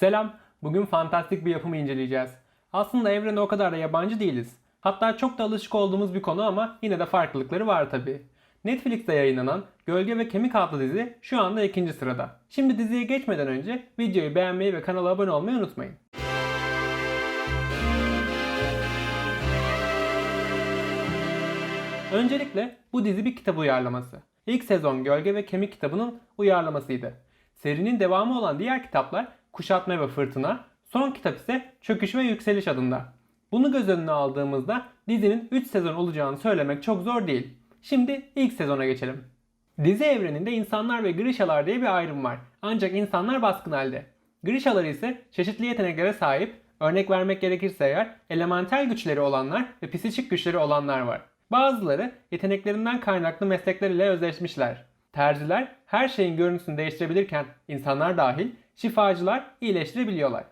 Selam, bugün fantastik bir yapımı inceleyeceğiz. Aslında evrene o kadar da yabancı değiliz. Hatta çok da alışık olduğumuz bir konu ama yine de farklılıkları var tabi. Netflix'te yayınlanan Gölge ve Kemik adlı dizi şu anda ikinci sırada. Şimdi diziye geçmeden önce videoyu beğenmeyi ve kanala abone olmayı unutmayın. Öncelikle bu dizi bir kitap uyarlaması. İlk sezon Gölge ve Kemik kitabının uyarlamasıydı. Serinin devamı olan diğer kitaplar Kuşatma ve Fırtına, son kitap ise Çöküş ve Yükseliş adında. Bunu göz önüne aldığımızda dizinin 3 sezon olacağını söylemek çok zor değil. Şimdi ilk sezona geçelim. Dizi evreninde insanlar ve Grişalar diye bir ayrım var. Ancak insanlar baskın halde. Grişalar ise çeşitli yeteneklere sahip, örnek vermek gerekirse eğer elementel güçleri olanlar ve psikik güçleri olanlar var. Bazıları yeteneklerinden kaynaklı meslekler ile özleşmişler. Terziler her şeyin görüntüsünü değiştirebilirken insanlar dahil şifacılar iyileştirebiliyorlar.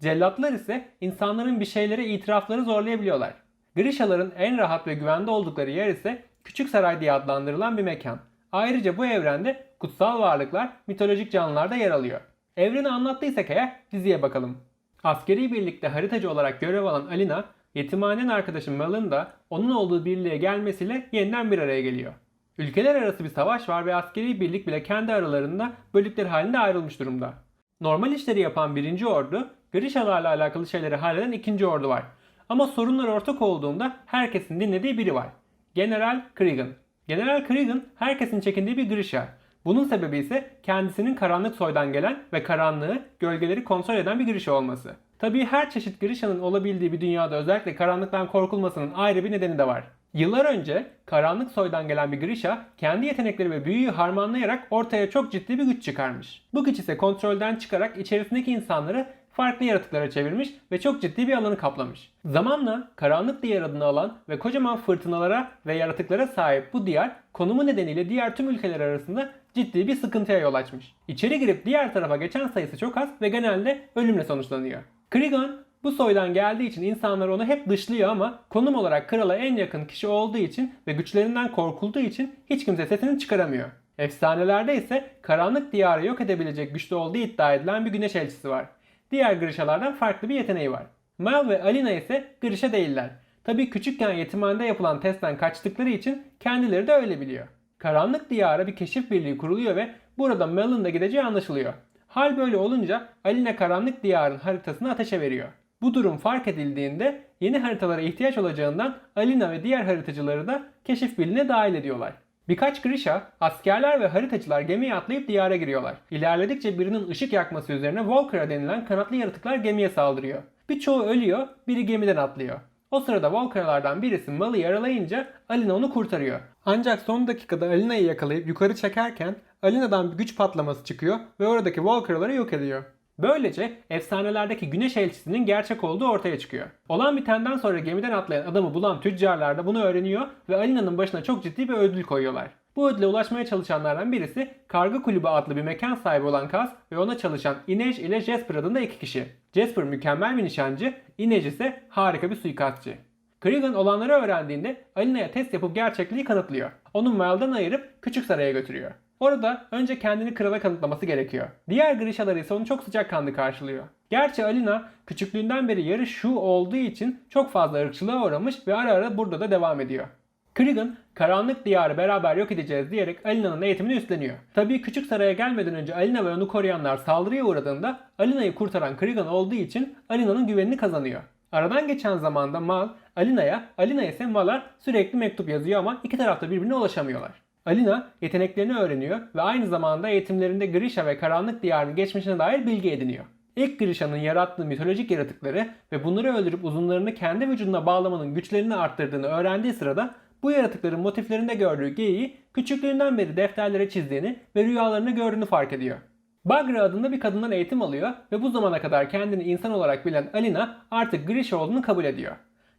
Cellatlar ise insanların bir şeylere itirafları zorlayabiliyorlar. Grişaların en rahat ve güvende oldukları yer ise Küçük Saray diye adlandırılan bir mekan. Ayrıca bu evrende kutsal varlıklar, mitolojik canlılar da yer alıyor. Evreni anlattıysak eğer diziye bakalım. Askeri birlikte haritacı olarak görev alan Alina, yetimhanen arkadaşı Mal'ın da onun olduğu birliğe gelmesiyle yeniden bir araya geliyor. Ülkeler arası bir savaş var ve askeri birlik bile kendi aralarında bölükler halinde ayrılmış durumda. Normal işleri yapan birinci ordu, Grişalarla alakalı şeyleri halleden ikinci ordu var. Ama sorunlar ortak olduğunda herkesin dinlediği biri var. General Cregan. General Cregan herkesin çekindiği bir Grisha. Bunun sebebi ise kendisinin karanlık soydan gelen ve karanlığı, gölgeleri kontrol eden bir Grisha olması. Tabii her çeşit Grisha'nın olabildiği bir dünyada özellikle karanlıktan korkulmasının ayrı bir nedeni de var. Yıllar önce karanlık soydan gelen bir Grisha kendi yetenekleri ve büyüyü harmanlayarak ortaya çok ciddi bir güç çıkarmış. Bu güç ise kontrolden çıkarak içerisindeki insanları farklı yaratıklara çevirmiş ve çok ciddi bir alanı kaplamış. Zamanla karanlık diyar adını alan ve kocaman fırtınalara ve yaratıklara sahip bu diyar konumu nedeniyle diğer tüm ülkeler arasında ciddi bir sıkıntıya yol açmış. İçeri girip diğer tarafa geçen sayısı çok az ve genelde ölümle sonuçlanıyor. Krigan bu soydan geldiği için insanlar onu hep dışlıyor ama konum olarak krala en yakın kişi olduğu için ve güçlerinden korkulduğu için hiç kimse sesini çıkaramıyor. Efsanelerde ise karanlık diyarı yok edebilecek güçlü olduğu iddia edilen bir güneş elçisi var. Diğer Grisha'lardan farklı bir yeteneği var. Mal ve Alina ise Grisha değiller. Tabi küçükken yetimhanede yapılan testten kaçtıkları için kendileri de öyle biliyor. Karanlık diyara bir keşif birliği kuruluyor ve burada Mal'ın da gideceği anlaşılıyor. Hal böyle olunca Alina karanlık diyarın haritasını ateşe veriyor. Bu durum fark edildiğinde yeni haritalara ihtiyaç olacağından Alina ve diğer haritacıları da keşif birliğine dahil ediyorlar. Birkaç Grisha, askerler ve haritacılar gemiye atlayıp diyara giriyorlar. İlerledikçe birinin ışık yakması üzerine Walker'a denilen kanatlı yaratıklar gemiye saldırıyor. Birçoğu ölüyor, biri gemiden atlıyor. O sırada Walker'lardan birisi Mal'ı yaralayınca Alina onu kurtarıyor. Ancak son dakikada Alina'yı yakalayıp yukarı çekerken Alina'dan bir güç patlaması çıkıyor ve oradaki Walker'ları yok ediyor. Böylece efsanelerdeki güneş elçisinin gerçek olduğu ortaya çıkıyor. Olan bitenden sonra gemiden atlayan adamı bulan tüccarlar da bunu öğreniyor ve Alina'nın başına çok ciddi bir ödül koyuyorlar. Bu ödüle ulaşmaya çalışanlardan birisi Karga Kulübü adlı bir mekan sahibi olan Kaz ve ona çalışan Inej ile Jasper adında iki kişi. Jasper mükemmel bir nişancı, Inej ise harika bir suikastçı. Cregan olanları öğrendiğinde Alina'ya test yapıp gerçekliği kanıtlıyor. Onu Mal'dan ayırıp Küçük Saray'a götürüyor. Orada önce kendini krala kanıtlaması gerekiyor. Diğer Grishalar ise onu çok sıcakkanlı karşılıyor. Gerçi Alina küçüklüğünden beri yarı şu olduğu için çok fazla ırkçılığa uğramış ve ara ara burada da devam ediyor. Cregan, karanlık diyarı beraber yok edeceğiz diyerek Alina'nın eğitimini üstleniyor. Tabii küçük saraya gelmeden önce Alina ve onu koruyanlar saldırıya uğradığında Alina'yı kurtaran Cregan olduğu için Alina'nın güvenini kazanıyor. Aradan geçen zamanda Mal, Alina'ya, Alina ise Mal'a sürekli mektup yazıyor ama iki tarafta birbirine ulaşamıyorlar. Alina yeteneklerini öğreniyor ve aynı zamanda eğitimlerinde Grisha ve Karanlık Diyarı'nın geçmişine dair bilgi ediniyor. İlk Grisha'nın yarattığı mitolojik yaratıkları ve bunları öldürüp uzunlarını kendi vücuduna bağlamanın güçlerini arttırdığını öğrendiği sırada bu yaratıkların motiflerinde gördüğü geyiği küçüklüğünden beri defterlere çizdiğini ve rüyalarını gördüğünü fark ediyor. Bagra adında bir kadından eğitim alıyor ve bu zamana kadar kendini insan olarak bilen Alina artık Grisha olduğunu kabul ediyor.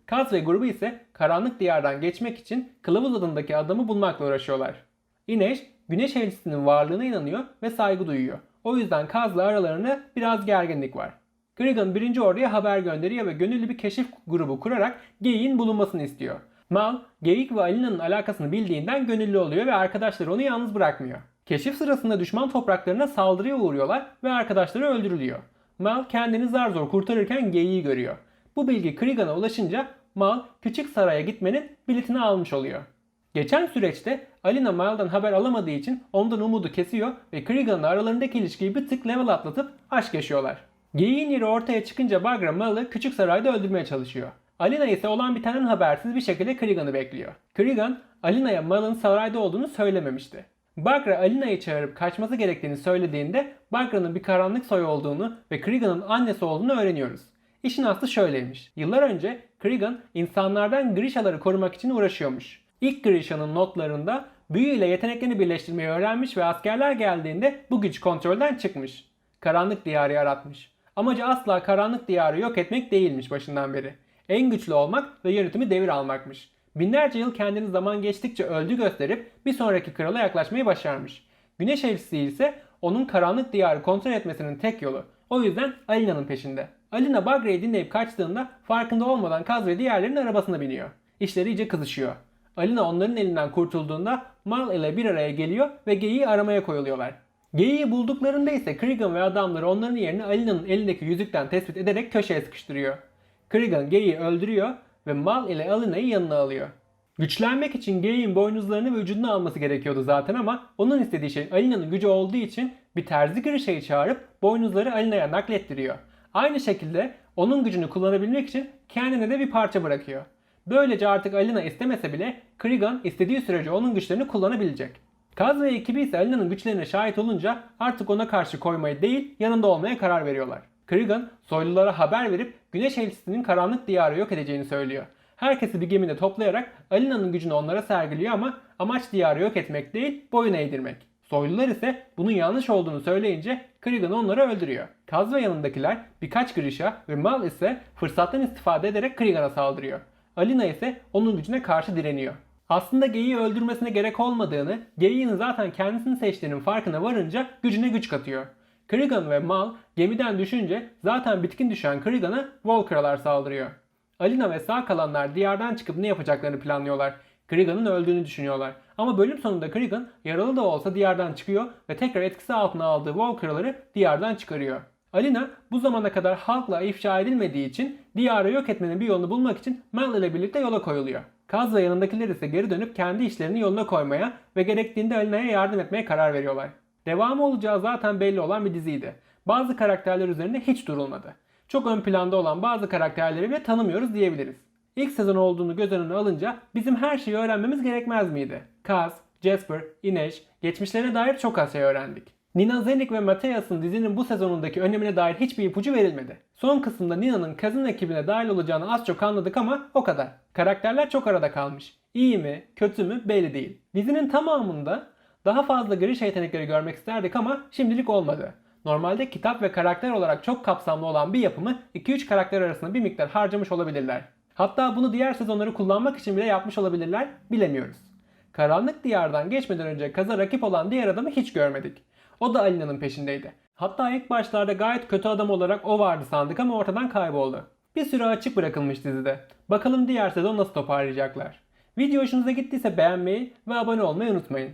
Kaz ve grubu ise karanlık diyardan geçmek için Kılavuz adındaki adamı bulmakla uğraşıyorlar. Inej, güneş elçisinin varlığına inanıyor ve saygı duyuyor. O yüzden Kaz'la aralarında biraz gerginlik var. Grigan birinci orduya haber gönderiyor ve gönüllü bir keşif grubu kurarak geyiğin bulunmasını istiyor. Mal, geyik ve Alina'nın alakasını bildiğinden gönüllü oluyor ve arkadaşları onu yalnız bırakmıyor. Keşif sırasında düşman topraklarına saldırıya uğruyorlar ve arkadaşları öldürülüyor. Mal kendini zar zor kurtarırken geyiği görüyor. Bu bilgi Cregan'a ulaşınca Mal küçük saraya gitmenin biletini almış oluyor. Geçen süreçte Alina Mal'dan haber alamadığı için ondan umudu kesiyor ve Cregan'la aralarındaki ilişkiyi bir tık level atlatıp aşk yaşıyorlar. Geyiğin yeri ortaya çıkınca Bagra Mal'ı küçük sarayda öldürmeye çalışıyor. Alina ise olan bitenden habersiz bir şekilde Cregan'ı bekliyor. Cregan, Alina'ya Mal'ın sarayda olduğunu söylememişti. Bagra Alina'yı çağırıp kaçması gerektiğini söylediğinde Bagra'nın bir karanlık soy olduğunu ve Cregan'ın annesi olduğunu öğreniyoruz. İşin aslı şöyleymiş. Yıllar önce Cregan insanlardan Grisha'ları korumak için uğraşıyormuş. İlk Grisha'nın notlarında büyü ile yeteneklerini birleştirmeyi öğrenmiş ve askerler geldiğinde bu güç kontrolden çıkmış. Karanlık diyarı yaratmış. Amacı asla karanlık diyarı yok etmek değilmiş başından beri. En güçlü olmak ve yönetimi devir almakmış. Binlerce yıl kendini zaman geçtikçe öldü gösterip bir sonraki krala yaklaşmayı başarmış. Güneş elçisi ise onun karanlık diyarı kontrol etmesinin tek yolu. O yüzden Alina'nın peşinde. Alina Bagra'yı dinleyip kaçtığında farkında olmadan Kaz ve diğerlerinin arabasına biniyor. İşleri iyice kızışıyor. Alina onların elinden kurtulduğunda Mal ile bir araya geliyor ve Geyi'yi aramaya koyuluyorlar. Geyi'yi bulduklarında ise Cregan ve adamları onların yerini Alina'nın elindeki yüzükten tespit ederek köşeye sıkıştırıyor. Cregan Geyi'yi öldürüyor ve Mal ile Alina'yı yanına alıyor. Güçlenmek için Geyi'nin boynuzlarını ve vücudunu alması gerekiyordu zaten ama onun istediği şey Alina'nın gücü olduğu için bir terzi Grisha'yı çağırıp boynuzları Alina'ya naklettiriyor. Aynı şekilde onun gücünü kullanabilmek için kendine de bir parça bırakıyor. Böylece artık Alina istemese bile Cregan istediği sürece onun güçlerini kullanabilecek. Kaz ve ekibi ise Alina'nın güçlerine şahit olunca artık ona karşı koymayı değil yanında olmaya karar veriyorlar. Cregan soylulara haber verip Güneş Elçisi'nin karanlık diyarı yok edeceğini söylüyor. Herkesi bir gemide toplayarak Alina'nın gücünü onlara sergiliyor ama amaç diyarı yok etmek değil boyun eğdirmek. Soylular ise bunun yanlış olduğunu söyleyince Cregan onları öldürüyor. Kaz ve yanındakiler birkaç Grisha ve Mal ise fırsattan istifade ederek Cregan'a saldırıyor. Alina ise onun gücüne karşı direniyor. Aslında Geyi'yi öldürmesine gerek olmadığını, Geyi'nin zaten kendisini seçtiğinin farkına varınca gücüne güç katıyor. Cregan ve Mal gemiden düşünce zaten bitkin düşen Cregan'a Volcralar saldırıyor. Alina ve sağ kalanlar diyardan çıkıp ne yapacaklarını planlıyorlar. Cregan'ın öldüğünü düşünüyorlar. Ama bölüm sonunda Cregan yaralı da olsa diyardan çıkıyor ve tekrar etkisi altına aldığı Volcraları diyardan çıkarıyor. Alina bu zamana kadar halkla ifşa edilmediği için diyarı yok etmenin bir yolunu bulmak için Mal ile birlikte yola koyuluyor. Kaz ve yanındakiler ise geri dönüp kendi işlerini yoluna koymaya ve gerektiğinde Alina'ya yardım etmeye karar veriyorlar. Devamı olacağı zaten belli olan bir diziydi. Bazı karakterler üzerinde hiç durulmadı. Çok ön planda olan bazı karakterleri bile tanımıyoruz diyebiliriz. İlk sezon olduğunu göz önüne alınca bizim her şeyi öğrenmemiz gerekmez miydi? Kaz, Jasper, Inej, geçmişlerine dair çok az şey öğrendik. Nina Zenik ve Mateas'ın dizinin bu sezonundaki önemine dair hiçbir ipucu verilmedi. Son kısımda Nina'nın Kaz'ın ekibine dahil olacağını az çok anladık ama o kadar. Karakterler çok arada kalmış. İyi mi, kötü mü belli değil. Dizinin tamamında daha fazla Grisha yetenekleri görmek isterdik ama şimdilik olmadı. Normalde kitap ve karakter olarak çok kapsamlı olan bir yapımı 2-3 karakter arasında bir miktar harcamış olabilirler. Hatta bunu diğer sezonları kullanmak için bile yapmış olabilirler, bilemiyoruz. Karanlık Diyar'dan geçmeden önce Kaz'a rakip olan diğer adamı hiç görmedik. O da Alina'nın peşindeydi. Hatta ilk başlarda gayet kötü adam olarak o vardı sandık ama ortadan kayboldu. Bir süre açık bırakılmış dizide. Bakalım diğer sezon nasıl toparlayacaklar. Video hoşunuza gittiyse beğenmeyi ve abone olmayı unutmayın.